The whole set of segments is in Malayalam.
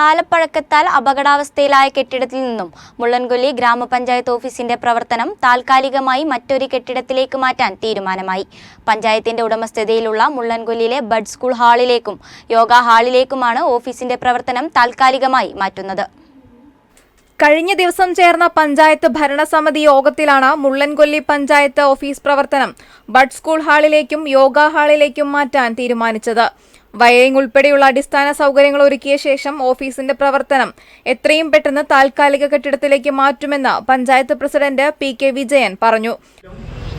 കാലപ്പഴക്കത്താൽ അപകടാവസ്ഥയിലായ കെട്ടിടത്തിൽ നിന്നും മുള്ളൻകൊല്ലി ഗ്രാമപഞ്ചായത്ത് ഓഫീസിന്റെ പ്രവർത്തനം താൽക്കാലികമായി മറ്റൊരു കെട്ടിടത്തിലേക്ക് മാറ്റാൻ തീരുമാനമായി. പഞ്ചായത്തിന്റെ ഉടമസ്ഥതയിലുള്ള മുള്ളൻകൊല്ലിയിലെ ബഡ് സ്കൂൾ ഹാളിലേക്കും യോഗ ഹാളിലേക്കുമാണ് ഓഫീസിന്റെ പ്രവർത്തനം താൽക്കാലികമായി മാറ്റുന്നത്. കഴിഞ്ഞ ദിവസം ചേർന്ന പഞ്ചായത്ത് ഭരണസമിതി യോഗത്തിലാണ് മുള്ളൻകൊല്ലി പഞ്ചായത്ത് ഓഫീസ് പ്രവർത്തനം ബഡ് സ്കൂൾ ഹാളിലേക്കും യോഗ ഹാളിലേക്കും മാറ്റാൻ തീരുമാനിച്ചത്. വയറിംഗ് ഉൾപ്പെടെയുള്ള അടിസ്ഥാന സൗകര്യങ്ങൾ ഒരുക്കിയ ശേഷം ഓഫീസിന്റെ പ്രവർത്തനം എത്രയും പെട്ടെന്ന് താൽക്കാലിക കെട്ടിടത്തിലേക്ക് മാറ്റുമെന്ന് panchayat president P K Vijayan പറഞ്ഞു.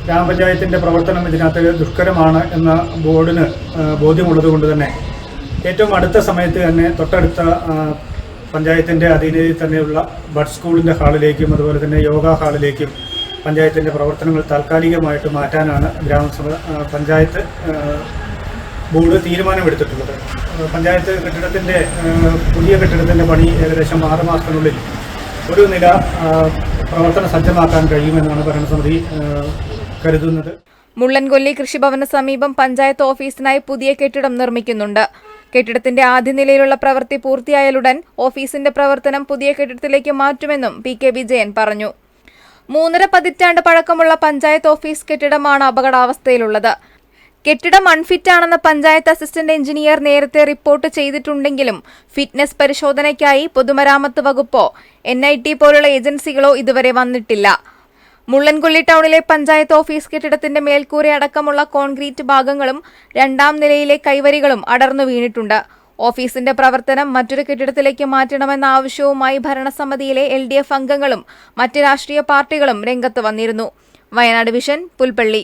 ഗ്രാമപഞ്ചായത്തിന്റെ പ്രവർത്തനം ഇതിനകത്ത് ദുഷ്കരമാണ് എന്ന ബോർഡിന് ബോധ്യമുള്ളത് കൊണ്ട് തന്നെ ഏറ്റവും അടുത്ത സമയത്ത് തന്നെ തൊട്ടടുത്ത പഞ്ചായത്തിന്റെ അധീനതയിൽ തന്നെയുള്ള ബഡ് സ്കൂളിന്റെ ഹാളിലേക്കും അതുപോലെ തന്നെ യോഗ ഹാളിലേക്കും പഞ്ചായത്തിന്റെ പ്രവർത്തനങ്ങൾ താൽക്കാലികമായിട്ട് മാറ്റാനാണ് ഗ്രാമസഭ പഞ്ചായത്ത് ബോർഡ് തീരുമാനമെടുത്തിട്ടുള്ളത്. പഞ്ചായത്ത് കെട്ടിടത്തിന്റെ പുതിയ കെട്ടിടത്തിന്റെ പണി ഏകദേശം ആറ് മാസത്തിനുള്ളിൽ ഒരു നില പ്രവർത്തന സജ്ജമാക്കാൻ കഴിയുമെന്നാണ് ഭരണസമിതി കരുതുന്നത്. മുള്ളൻകൊല്ലി കൃഷിഭവന സമീപം പഞ്ചായത്ത് ഓഫീസിനായി പുതിയ കെട്ടിടം നിർമ്മിക്കുന്നുണ്ട്. കെട്ടിടത്തിന്റെ ആദ്യ നിലയിലുള്ള പ്രവൃത്തി പൂർത്തിയായാലുടൻ ഓഫീസിന്റെ പ്രവർത്തനം പുതിയ കെട്ടിടത്തിലേക്ക് മാറ്റുമെന്നും പി കെ വിജയൻ പറഞ്ഞു. മൂന്നര പതിറ്റാണ്ട് പഴക്കമുള്ള പഞ്ചായത്ത് ഓഫീസ് കെട്ടിടമാണ് അപകടാവസ്ഥയിലുള്ളത്. കെട്ടിടം അൺഫിറ്റ് ആണെന്ന് പഞ്ചായത്ത് അസിസ്റ്റന്റ് എഞ്ചിനീയർ നേരത്തെ റിപ്പോർട്ട് ചെയ്തിട്ടുണ്ടെങ്കിലും ഫിറ്റ്നസ് പരിശോധനയ്ക്കായി പൊതുമരാമത്ത് വകുപ്പോ എൻ പോലുള്ള ഏജൻസികളോ ഇതുവരെ വന്നിട്ടില്ല. മുള്ളൻകൊള്ളി ടൗണിലെ പഞ്ചായത്ത് ഓഫീസ് കെട്ടിടത്തിന്റെ മേൽക്കൂര അടക്കമുള്ള കോൺക്രീറ്റ് ഭാഗങ്ങളും രണ്ടാം നിലയിലെ കൈവരികളും അടർന്നു വീണിട്ടുണ്ട്. ഓഫീസിന്റെ പ്രവർത്തനം മറ്റൊരു കെട്ടിടത്തിലേക്ക് മാറ്റണമെന്ന ആവശ്യവുമായി ഭരണസമിതിയിലെ എൽ ഡി എഫ് അംഗങ്ങളും മറ്റ് രാഷ്ട്രീയ പാർട്ടികളും രംഗത്ത് വന്നിരുന്നു. വയനാട് വിഷൻ പുൽപ്പള്ളി.